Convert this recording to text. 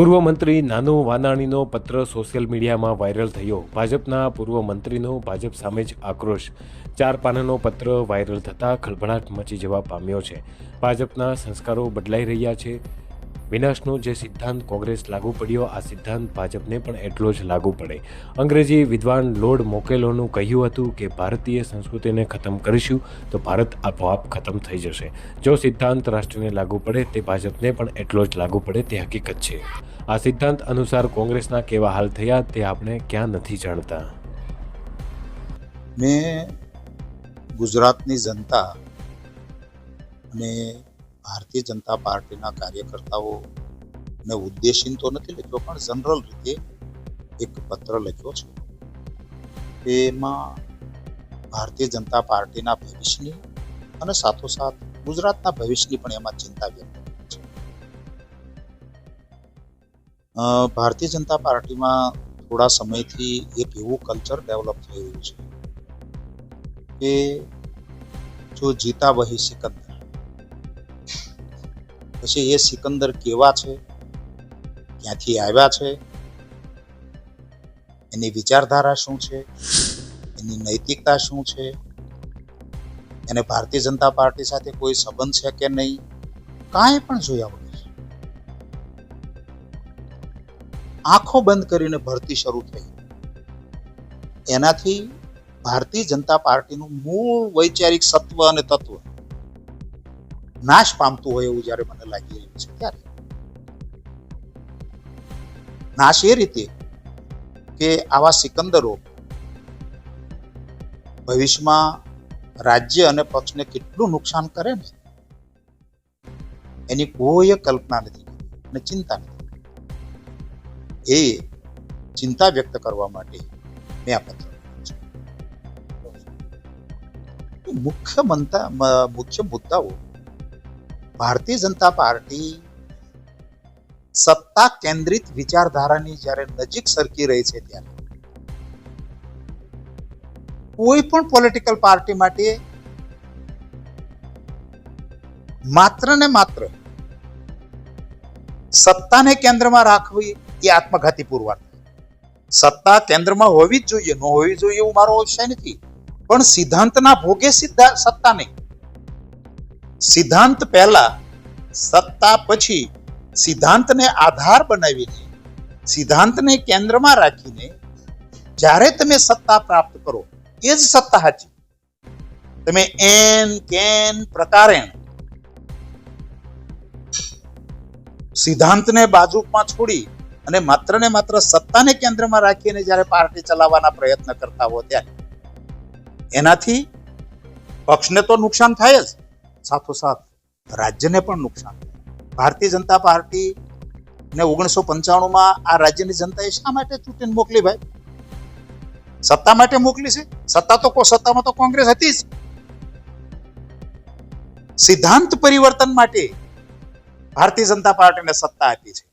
પૂર્વ મંત્રી નાનુ વાનાણીનો પત્ર સોશિયલ મીડિયામાં વાયરલ થયો. ભાજપના પૂર્વ મંત્રીનો ભાજપ સામે જ આક્રોશ. ચાર પાનાનો પત્ર વાયરલ થતાં ખળભળાટ મચી જવા પામ્યો છે. ભાજપના સંસ્કારો બદલાઈ રહ્યા છે. વિનાશનો જે સિદ્ધાંત કોંગ્રેસ લાગુ પડ્યો, આ સિદ્ધાંત ભાજપને પણ એટલો જ લાગુ પડે. અંગ્રેજી વિદ્વાન લોર્ડ મોકેલોનું કહ્યું હતું કે, ભારતીય સંસ્કૃતિને ખતમ કરીશું તો ભારત આપોઆપ ખતમ થઈ જશે. જો સિદ્ધાંત રાષ્ટ્રને લાગુ પડે, તે ભાજપને પણ એટલો જ લાગુ પડે, તે હકીકત છે. આ સિદ્ધાંત અનુસાર કોંગ્રેસના કેવા હાલ થયા તે આપણે ક્યાં નથી જાણતા. મેં ગુજરાતની જનતા અને ભારતીય જનતા પાર્ટીના કાર્યકર્તાઓ ને ઉદ્દેશીને તો નથી લખ્યો, પણ જનરલ રીતે એક પત્ર લખ્યો છે. એમાં ભારતીય જનતા પાર્ટીના ભવિષ્યની અને સાથોસાથ ગુજરાતના ભવિષ્યની પણ એમાં ચિંતા વ્યક્ત ભારતીય જનતા પાર્ટીમાં થોડા સમયથી એક એવું કલ્ચર ડેવલપ થઈ રહ્યું છે કે જો જીતા વહી સિકંદર. પછી એ સિકંદર કેવા છે? ક્યાંથી આવ્યા છે? એની વિચારધારા શું છે? એની નૈતિકતા શું છે? એને ભારતીય જનતા પાર્ટી સાથે કોઈ સંબંધ છે કે નહીં? કાંઈ પણ જોયા વગર. આંખો બંધ કરીને ભરતી શરૂ થઈ. એનાથી ભારતીય જનતા પાર્ટીનું મૂળ વૈચારિક સત્વ અને તત્વ નાશ પામતું હોય એવું જ્યારે મને લાગી રહ્યું છે ત્યારે. નાશ એ રીતે કે આવા સિકંદરો ભવિષ્યમાં રાજ્ય અને પક્ષને કેટલું નુકસાન કરે ને? એની કોઈ કલ્પના નથી. અને ચિંતા નથી. એ ચિંતા વ્યક્ત કરવા માટે મેં આ પત્ર મુખ્ય મંતા મુખ્ય મુદ્દાઓ, ભારતીય જનતા પાર્ટી સત્તા કેન્દ્રિત વિચારધારાની જ્યારે નજીક સરકી રહી છે ત્યારે કોઈ પણ પોલિટિકલ પાર્ટી માટે માત્ર ને માત્ર સત્તાને કેન્દ્રમાં રાખવી એ આત્મઘાતી પુરવાર સત્તા કેન્દ્રમાં હોવી જ જોઈએ, ન હોવી જોઈએ એવું મારો વિષય નથી. પણ સિદ્ધાંતના ભોગે સિદ્ધા, સત્તા નહીં. સિદ્ધાંત પહેલા, સત્તા પછી સિદ્ધાંતને આધાર બનાવીને, સિદ્ધાંતને કેન્દ્રમાં રાખીને જ્યારે તમે સત્તા પ્રાપ્ત કરો, એ જ સત્તા હાચી તમે એન, કેન પ્રકારે સિદ્ધાંતને બાજુમાં છોડી અને માત્ર ને માત્ર સત્તાને કેન્દ્રમાં રાખીને જ્યારે પાર્ટી ચલાવવાના પ્રયત્ન કરતા હો ત્યારે. એનાથી પક્ષને તો નુકસાન થાય જ. સાથોસાથ રાજ્યને પણ નુકસાન ભારતીય જનતા પાર્ટી ને ઓગણીસો પંચાણુંમાં આ રાજ્યની જનતાએ શા માટે ચૂંટીને મોકલી ભાઈ? સત્તા માટે મોકલી છે? સત્તા તો સત્તામાં તો કોંગ્રેસ હતી જ. સિદ્ધાંત પરિવર્તન માટે ભારતીય જનતા પાર્ટીને સત્તા આપી છે.